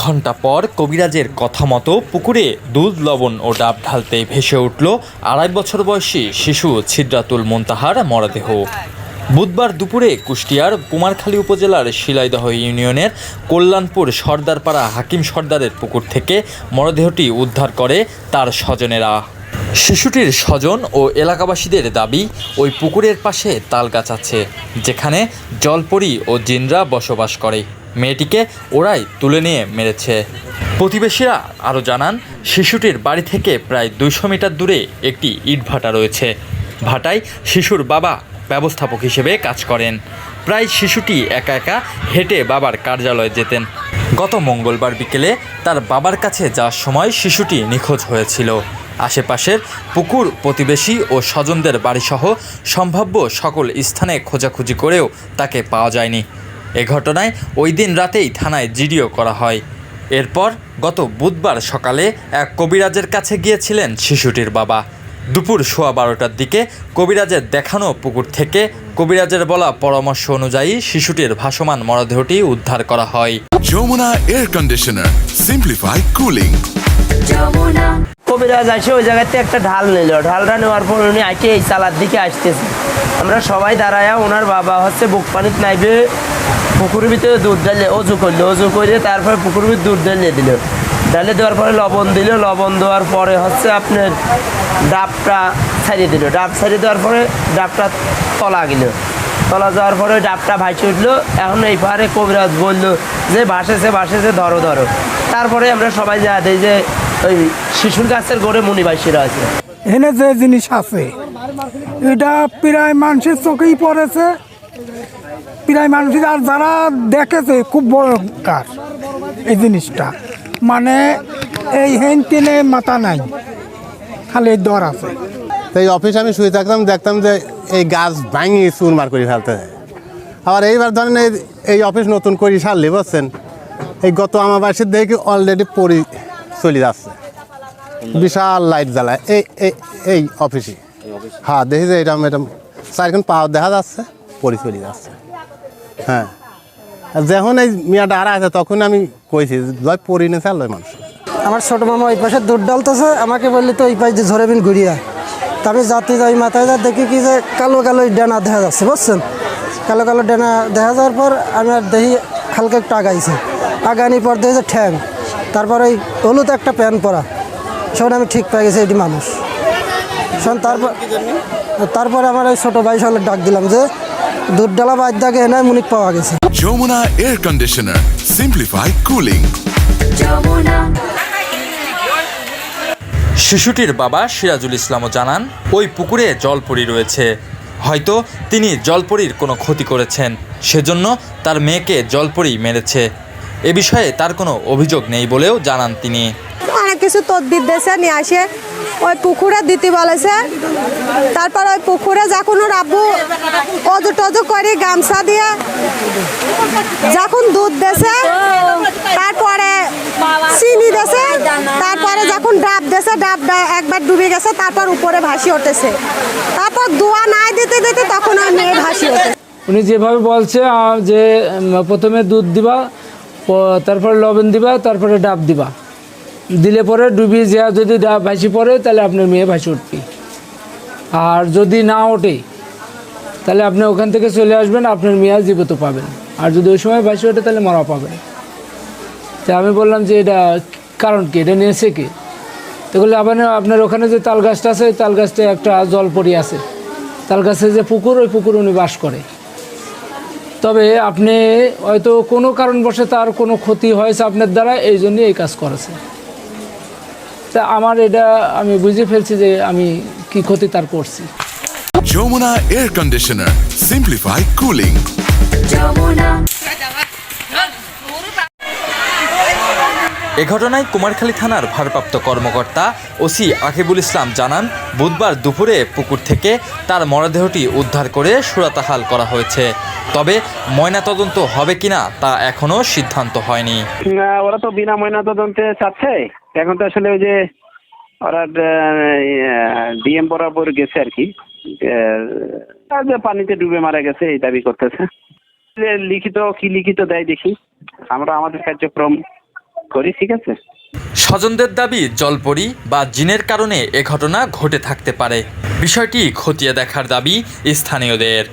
ঘণ্টা পর কবিরাজের কথা মতো পুকুরে দুধ, লবণ ও ডাব ঢালতে ভেসে উঠল আড়াই বছর বয়সী শিশু ছিদ্রাতুল মোন্তাহার মরদেহ। বুধবার দুপুরে কুষ্টিয়ার কুমারখালী উপজেলার শিলাইদহ ইউনিয়নের কল্যাণপুর সর্দারপাড়া হাকিম সর্দারের পুকুর থেকে মরদেহটি উদ্ধার করে তার স্বজনেরা। শিশুটির স্বজন ও এলাকাবাসীদের দাবি, ওই পুকুরের পাশে তালগাছ আছে, যেখানে জলপরি ও জিনরা বসবাস করে। মেয়েটিকে ওরাই তুলে নিয়ে মেরেছে। প্রতিবেশীরা আরও জানান, শিশুটির বাড়ি থেকে প্রায় দুইশো মিটার দূরে একটি ইটভাটা রয়েছে। ভাটায় শিশুর বাবা ব্যবস্থাপক হিসেবে কাজ করেন। প্রায় শিশুটি একা একা হেঁটে বাবার কার্যালয়ে যেতেন। গত মঙ্গলবার বিকেলে তার বাবার কাছে যাওয়ার সময় শিশুটি নিখোঁজ হয়েছিল। আশেপাশের পুকুর, প্রতিবেশী ও স্বজনদের বাড়িসহ সম্ভাব্য সকল স্থানে খোঁজাখুঁজি করেও তাকে পাওয়া যায়নি। এ ঘটনায় ওই দিন রাতেই থানায় জিডিও করা হয়। এরপর গত বুধবার সকালে এক কবিরাজের কাছে গিয়েছিলেন শিশুটির বাবা। দুপুর সোয়া বারোটার দিকে কবিরাজের দেখানো পুকুর থেকে কবিরাজের বলা পরামর্শ অনুযায়ী শিশুটির ভাসমান মরদেহটি উদ্ধার করা হয়। Jamuna air conditioner simplify cooling কবিরাজ আসে ওই জায়গাতে একটা ঢাল নিল। ঢালটা নেওয়ার পর উনি আইকে এই চালার দিকে আসতেছে। আমরা সবাই দাঁড়ায়া ওনার বাবা হচ্ছে বুক পানিত নাইবে। পুকুরের ভিতরে দুধ ঢালে অজু করল, অজু করে তারপরে পুকুরের ভিতরে দুধ ঢালিয়ে দিল। ঢালে দেওয়ার পরে লবণ দিল, লবণ দেওয়ার পরে হচ্ছে আপনার ডাবটা ছাড়িয়ে দিল। ডাব ছাড়িয়ে দেওয়ার পরে ডাবটা তলা গেল। তলা যাওয়ার পরে ডাবটা ভাইসে উঠল। এখন এই পারে কবিরাজ বলল যে, ভাসেছে ভাসেছে, ধরো ধরো। তারপরে আমরা সবাই যা দিই যে, ওই শিশুর গাছের গড়ে মুনিবাসীরা আছে। এনে যে জিনিস আছে, এটা প্রায় মানুষের চোখেই পড়েছে। প্রায় মানুষের আর যারা দেখেছে, খুব বড় কার এই জিনিসটা। মানে এই হেন টেনে মাথা নাই, খালি দর আছে। এই অফিসে আমি শুয়ে থাকতাম, দেখতাম যে এই গাছ ভাঙি চুরমার করে ফেলতে আবার এইবার ধরেন এই এই অফিস নতুন করে সারলি, বুঝছেন? এই গত আমার বাসের দেখি অলরেডি পরি চলে যাচ্ছে। বিশাল লাইট জ্বালায়। এই এই এই অফিসে হ্যাঁ দেখি যে এরকম এরকম চারখান পাওয়ার দেখা যাচ্ছে, পরি চলে যাচ্ছে। হ্যাঁ। যখন এই মিয়াটা আর আছে, তখন আমি কইছি, লয় পড়ি না চাল লয় মানুষ। আমার ছোট মামা ওই পাশে দুধ ডালতেছে, আমাকে বললি তো ওই পাশ দিয়ে ঝরে বিন ঘুরিয়া তা আমি যাতে যাই মাথায় যা দেখি কি যে কালো কালো ডানা দেখা যাচ্ছে, বুঝছেন? কালো কালো ডানা দেখা যাওয়ার পর আমি আর দেখি হালকা একটু আগাইছে। আগানি পর দেখি যে ঠ্যাং। তারপর ওই হলুদ একটা প্যান্ট পরা। সেখানে আমি ঠিক পেয়ে গেছি, এটি মানুষ। শোন তারপর তারপরে আমার ওই ছোটো ভাই সঙ্গে ডাক দিলাম যে দুধ ডালা বাদ দাগে এনে মুনিক পাওয়া গেছে। Jamuna air conditioner simplify cooling শিশুটির বাবা সিরাজুল ইসলামও জানান ওই পুকুরে জলপরি রয়েছে। হয়তো তিনি জলপরির কোনো ক্ষতি করেছেন সেজন্য তার মেয়েকে জলপরি মেরেছে। এ বিষয়ে তার কোনো অভিযোগ নেই বলেও জানান তিনি। অনেক কিছু তদবির দিয়েছে নিয়ে আসে ওই পুকুরে দিতে বলেছে। তারপর ওই পুকুরে যখন ওর আব্বু অজু টজু করে গামছা দিয়ে যখন দুধ দেছে, তারপরে চিনি দেছে, তারপরে যখন ডাব দেছে ডাবটা একবার ডুবে গেছে, তারপর উপরে ভাসি উঠেছে তারপর দোয়া নাই দিতে দিতে তখন ওই মেয়ে ভাসি ওঠে। উনি যেভাবে বলছে যে প্রথমে দুধ দিবা তারপরে লবণ দিবা, তারপরে ডাব দিবা। দিলে পরে ডুবিয়ে যা যদি ভাসি পড়ে, তাহলে আপনার মেয়ে ভাসি উঠবে। আর যদি না ওঠে, তাহলে আপনি ওখান থেকে চলে আসবেন, আপনার মেয়ে জীবিত পাবেন আর যদি ওই সময় ভাসি ওঠে, তাহলে মরা পাবেন তা আমি বললাম যে এটা কারণ কি? এটা নিয়েছে কি? তো বললে আবার আপনার ওখানে যে তাল গাছটা আছে তাল গাছটা একটা জল পড়ি আছে। তাল গাছে যে পুকুর, ওই পুকুর উনি বাস করে। তবে আপনি হয়তো কোনো কারণবশে তার কোনো ক্ষতি হয়েছে আপনার দ্বারা, এই জন্যই এই কাজ করেছে। তা আমার এটা আমি বুঝে ফেলছি যে আমি কি ক্ষতি তার করছি। Jamuna air conditioner simplify cooling এ ঘটনায় কুমারখালী থানার ভারপ্রাপ্ত কর্মকর্তা ওসি আকিবুল ইসলাম জানান বুধবার দুপুরে পুকুর থেকে তার মরদেহটি উদ্ধার করে সুরাতাহাল করা হয়েছে। তবে ময়নাতদন্ত হবে কিনা তা এখনও সিদ্ধান্ত হয়নি। ওরা তো বিনা ময়না তদন্তে চাচ্ছে। এখন তো আসলে ওই যে ওরা ডিএম বরাবর গেছে আর কি। পানিতে ডুবে মারা গেছে, এই দাবি করতেছে। লিখিত, কি লিখিত দেয় দেখি। আমরা আমাদের কার্যক্রম করি, ঠিক আছে? স্বজনদের দাবি, জলপরি বা জিনের কারণে এ ঘটনা ঘটে থাকতে পারে। বিষয়টি খতিয়ে দেখার দাবি স্থানীয়দের।